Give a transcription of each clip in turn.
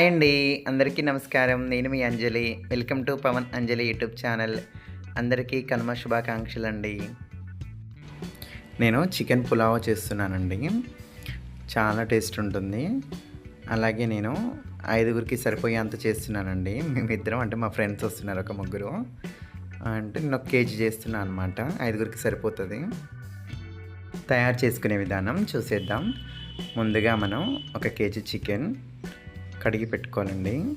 Hi అండి. అందరికీ నమస్కారం. నేను మీ Anjali. Welcome to Pavan Anjali YouTube channel. అందరికీ కనుమ శుభాకాంక్షలు అండి నేను చికెన్ పులావ్ చేస్తున్నానండి. చాలా టేస్ట్ ఉంటుంది. అలాగే నేను ఐదుగురికి సరిపోయేంత చేస్తున్నానండి. మేమిద్దరం అంటే మా ఫ్రెండ్స్ వస్తున్నారు ఒక ముగ్గురు. అంటే నేను ఒక కేజీ చేస్తున్నాను అనమాట ఐదుగురికి సరిపోతుంది. తయారు చేసుకునే విధానం చూసేద్దాం. ముందుగా మనం ఒక కేజీ చికెన్ కడిగి పెట్టుకోవాలండి.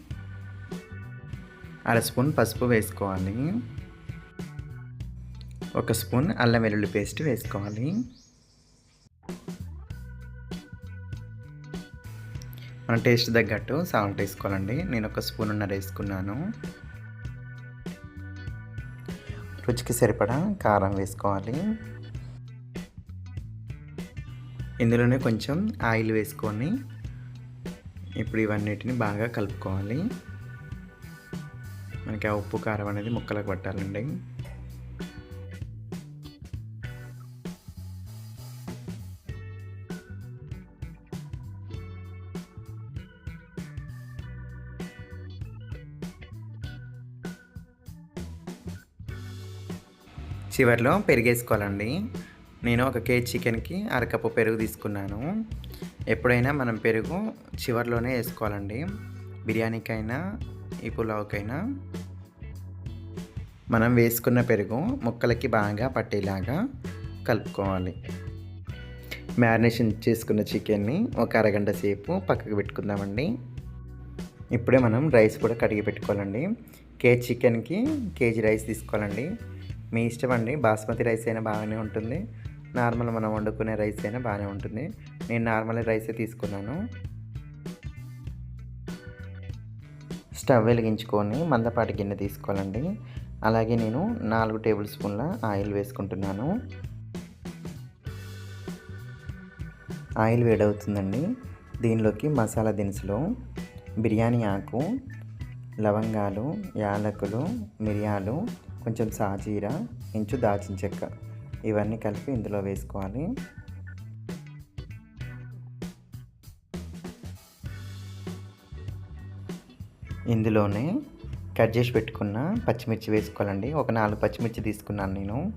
అర స్పూన్ పసుపు వేసుకోవాలి. ఒక స్పూన్ అల్లం వెల్లుల్లి పేస్ట్ వేసుకోవాలి. మన టేస్ట్ తగ్గట్టు సాల్ట్ వేసుకోవాలండి. నేను ఒక స్పూన్ ఉన్నర వేసుకున్నాను. రుచికి సరిపడా కారం వేసుకోవాలి. ఇందులోనే కొంచెం ఆయిల్ వేసుకొని ఇప్పుడు ఇవన్నిటిని బాగా కలుపుకోవాలి. మనకి ఆ ఉప్పు కారం అనేది ముక్కలకు పట్టాలండి. చివరిలో పెరిగేసుకోవాలండి. నేను ఒక కేజీ చికెన్కి అరకప్పు పెరుగు తీసుకున్నాను. ఎప్పుడైనా మనం పెరుగు చివరిలోనే వేసుకోవాలండి. బిర్యానీకైనా ఈ పులావ్కైనా. మనం వేసుకున్న పెరుగు ముక్కలకి బాగా పట్టేలాగా కలుపుకోవాలి. మ్యారినేషన్ చేసుకున్న చికెన్ని ఒక అరగంట సేపు పక్కకు పెట్టుకుందామండి. ఇప్పుడే మనం రైస్ కూడా కడిగి పెట్టుకోవాలండి. కేజీ చికెన్కి కేజీ రైస్ తీసుకోవాలండి. మీ ఇష్టం అండి బాస్మతి రైస్ అయినా బాగానే ఉంటుంది. నార్మల్ మనం వండుకునే రైస్ అయినా బాగానే ఉంటుంది. నేను నార్మల్ రైసే తీసుకున్నాను. స్టవ్ వెలిగించుకొని మందపాటి గిన్నె తీసుకోవాలండి. అలాగే నేను నాలుగు టేబుల్ స్పూన్ల ఆయిల్ వేసుకుంటున్నాను. ఆయిల్ వేడవుతుందండి. దీనిలోకి మసాలా దినుసులు బిర్యానీ ఆకు లవంగాలు యాలకులు మిరియాలు కొంచెం సాజీర ఇంచు దాచిన చెక్క. ఇవన్నీ కలిపి ఇందులో వేసుకోవాలి. ఇందులోనే కట్ చేసి పెట్టుకున్న పచ్చిమిర్చి వేసుకోవాలండి. ఒక నాలుగు పచ్చిమిర్చి తీసుకున్నాను నేను.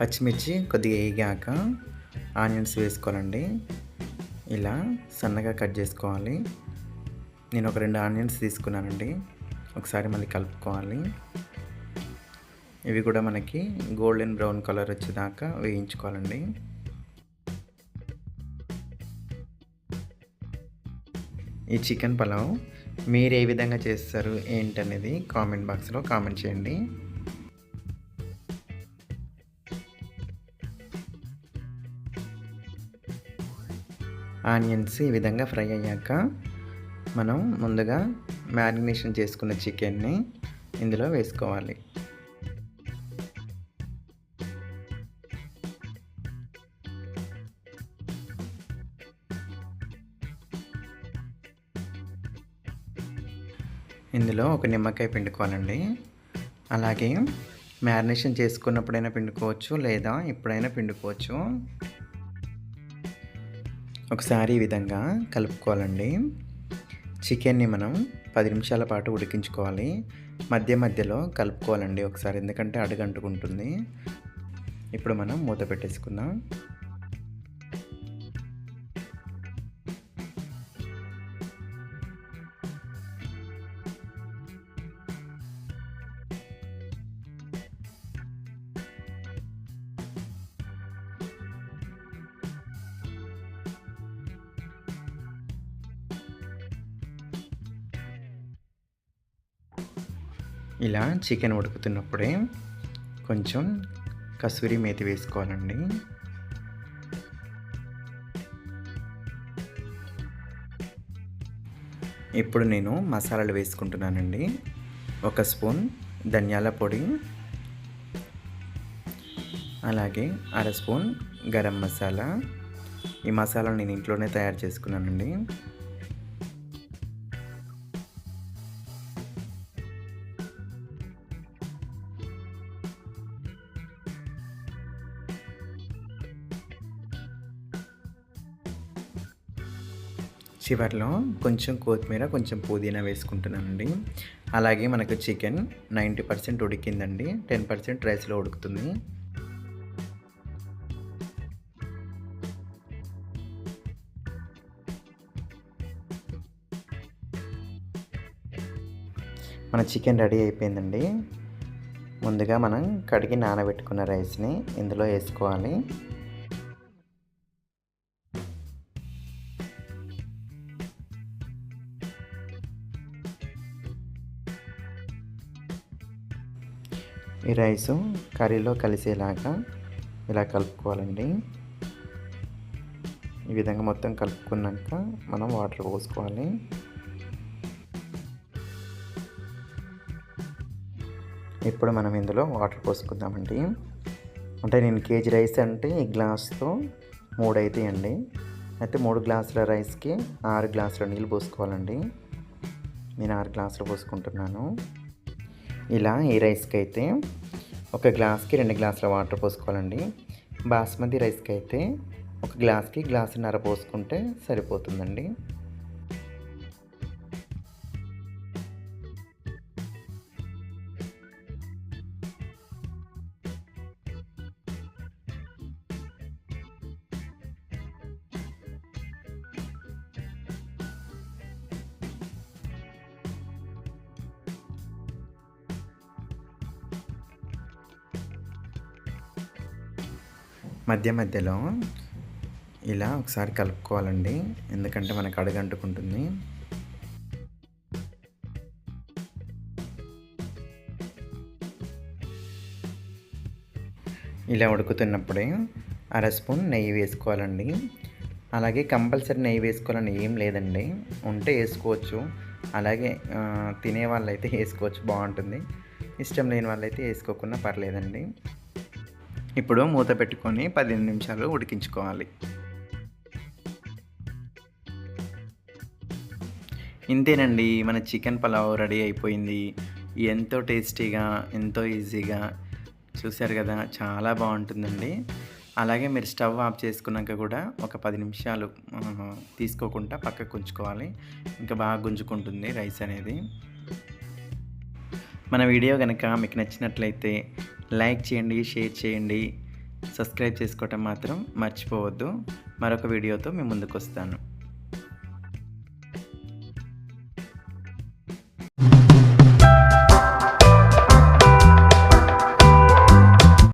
పచ్చిమిర్చి కొద్దిగా వేగాక ఆనియన్స్ వేసుకోవాలండి. ఇలా సన్నగా కట్ చేసుకోవాలి. నేను ఒక రెండు ఆనియన్స్ తీసుకున్నానండి. ఒకసారి మళ్ళీ కలుపుకోవాలి. ఇవి కూడా మనకి గోల్డెన్ బ్రౌన్ కలర్ వచ్చేదాకా వేయించుకోవాలండి. ఈ చికెన్ పలావ్ మీరు ఏ విధంగా చేస్తారు ఏంటనేది కామెంట్ బాక్స్లో కామెంట్ చేయండి. ఆనియన్స్ ఈ విధంగా ఫ్రై అయ్యాక మనం ముందుగా మ్యారినేషన్ చేసుకున్న చికెన్ని ఇందులో వేసుకోవాలి. ఇందులో ఒక నిమ్మకాయ పిండుకోవాలండి. అలాగే మ్యారినేషన్ చేసుకున్నప్పుడైనా పిండుకోవచ్చు లేదా ఎప్పుడైనా పిండుకోవచ్చు. ఒకసారి ఈ విధంగా కలుపుకోవాలండి. చికెన్ని మనం పది నిమిషాల పాటు ఉడికించుకోవాలి. మధ్య మధ్యలో కలుపుకోవాలండి ఒకసారి ఎందుకంటే అడుగంటుకుంటుంది. ఇప్పుడు మనం మూత పెట్టేసుకుందాం. ఇలా చికెన్ ఉడుకుతున్నప్పుడే కొంచెం కసూరి మేతి వేసుకోవాలండి. ఇప్పుడు నేను మసాలాలు వేసుకుంటున్నానండి. ఒక స్పూన్ ధనియాల పొడి. అలాగే అర స్పూన్ గరం మసాలా. ఈ మసాలా నేను ఇంట్లోనే తయారు చేసుకున్నానండి. చివరిలో కొంచెం కొత్తిమీర కొంచెం పుదీనా వేసుకుంటున్నానండి. అలాగే మనకు చికెన్ నైంటీ పర్సెంట్ ఉడికిందండి. టెన్ పర్సెంట్ రైస్లో ఉడుకుతుంది. మన చికెన్ రెడీ అయిపోయిందండి. ముందుగా మనం కడిగి నానబెట్టుకున్న రైస్ని ఇందులో వేసుకోవాలి. ఈ రైసు కర్రీలో కలిసేలాగా ఇలా కలుపుకోవాలండి. ఈ విధంగా మొత్తం కలుపుకున్నాక మనం వాటర్ పోసుకోవాలి. ఇప్పుడు మనం ఇందులో వాటర్ పోసుకుందామండి. అంటే నేను కేజీ రైస్ అంటే ఈ గ్లాస్తో మూడు అవుతాయండి అయితే మూడు గ్లాసుల రైస్కి ఆరు గ్లాసుల నీళ్ళు పోసుకోవాలండి. నేను ఆరు గ్లాసులు పోసుకుంటున్నాను. ఇలా ఈ రైస్కి అయితే ఒక గ్లాస్కి రెండు గ్లాసుల వాటర్ పోసుకోవాలండి. బాస్మతి రైస్కి అయితే ఒక గ్లాస్కి గ్లాసున్నర పోసుకుంటే సరిపోతుందండి. మధ్య మధ్యలో ఇలా ఒకసారి కలుపుకోవాలండి. ఎందుకంటే మనకు అడుగంటుకుంటుంది. ఇలా ఉడుకుతున్నప్పుడే అర స్పూన్ నెయ్యి వేసుకోవాలండి. అలాగే కంపల్సరీ నెయ్యి వేసుకోవాలని ఏం లేదండి. ఉంటే వేసుకోవచ్చు. అలాగే తినే వాళ్ళైతే వేసుకోవచ్చు. బాగుంటుంది. ఇష్టం లేని వాళ్ళైతే వేసుకోకుండా పర్లేదండి. ఇప్పుడు మూత పెట్టుకొని పదిహేను నిమిషాలు ఉడికించుకోవాలి. ఇంతేనండి మన చికెన్ పలావ్ రెడీ అయిపోయింది. ఎంతో టేస్టీగా ఎంతో ఈజీగా చూశారు కదా చాలా బాగుంటుందండి. అలాగే మీరు స్టవ్ ఆఫ్ చేసుకున్నాక కూడా ఒక పది నిమిషాలు తీసుకోకుండా పక్కకు ఉంచుకోవాలి. ఇంకా బాగా గుంజుకుంటుంది రైస్ అనేది. మన వీడియో కనుక మీకు నచ్చినట్లయితే లైక్ చేయండి షేర్ చేయండి సబ్స్క్రైబ్ చేసుకోవటం మాత్రం మర్చిపోవద్దు. మరొక వీడియోతో మేము ముందుకు వస్తాను